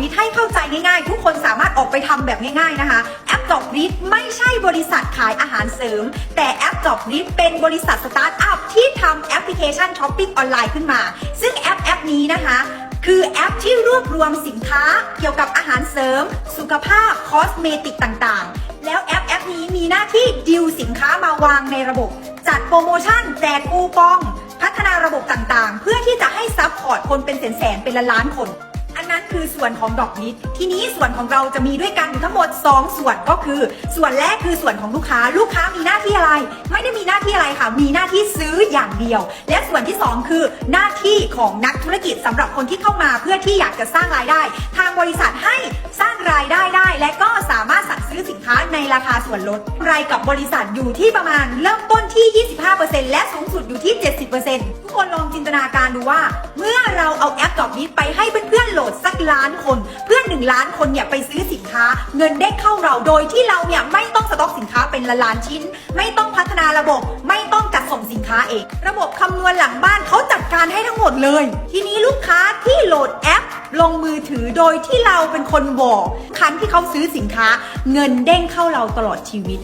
รีดให้เข้าใจง่ายๆ ทุกคนสามารถออกไปทำแบบง่ายๆนะคะแอปจอบรีดไม่ใช่บริษัทขายอาหารเสริม แต่แอปจอบรีดเป็นบริษัทสตาร์ทอัพที่ทำแอปพลิเคชันช้อปปิ้งออนไลน์ขึ้นมา ซึ่งแอปแอปนี้นะคะคือแอปที่รวบรวมสินค้าเกี่ยวกับอาหารเสริม สุขภาพคอสเมติกต่างๆ แล้วแอปแอปนี้มีหน้าที่ดิวสินค้ามาวางในระบบ จัดโปรโมชั่นแจกคูปอง พัฒนาระบบต่างๆ เพื่อที่จะให้ซัพพอร์ตคนเป็นแสนๆเป็นล้านๆคน นั้นคือส่วนของดอกนิด ทีนี้ส่วนของเราจะมีด้วยกันอยู่ทั้งหมด 2 ส่วนก็คือ ส่วนแรกคือส่วนของลูกค้า ลูกค้ามีหน้าที่อะไร ไม่ได้มีหน้าที่อะไรค่ะมีหน้าที่ซื้ออย่างเดียว และส่วนที่ 2 คือหน้าที่ของนักธุรกิจสำหรับคนที่เข้ามาเพื่อที่อยากจะสร้างรายได้ ทางบริษัทให้สร้างรายได้ได้ และก็ ในราคาส่วนลดรายกับบริษัทอยู่ที่ประมาณเริ่มต้นที่ 25%และสูงสุดอยู่ที่ 70%ทุกคนลองจินตนาการดูว่า เมื่อเราเอาแอปดอกนี้ไปให้เพื่อนๆโหลดสักล้านคน เพื่อนหนึ่งล้านคนเนี่ยไปซื้อสินค้า เงินได้เข้าเราโดยที่เราเนี่ยไม่ต้องสต็อกสินค้าเป็นละล้านชิ้น ไม่ต้องพัฒนาระบบไม่ต้องจัดส่งสินค้าเอง ระบบคำนวณหลังบ้านเขาจัดการให้ทั้งหมดเลย ทีนี้ลูกค้าที่โหลด ลงมือถือโดยที่เราเป็นคนบอกครั้งที่เขาซื้อสินค้า เงินเด้งเข้าเราตลอดชีวิต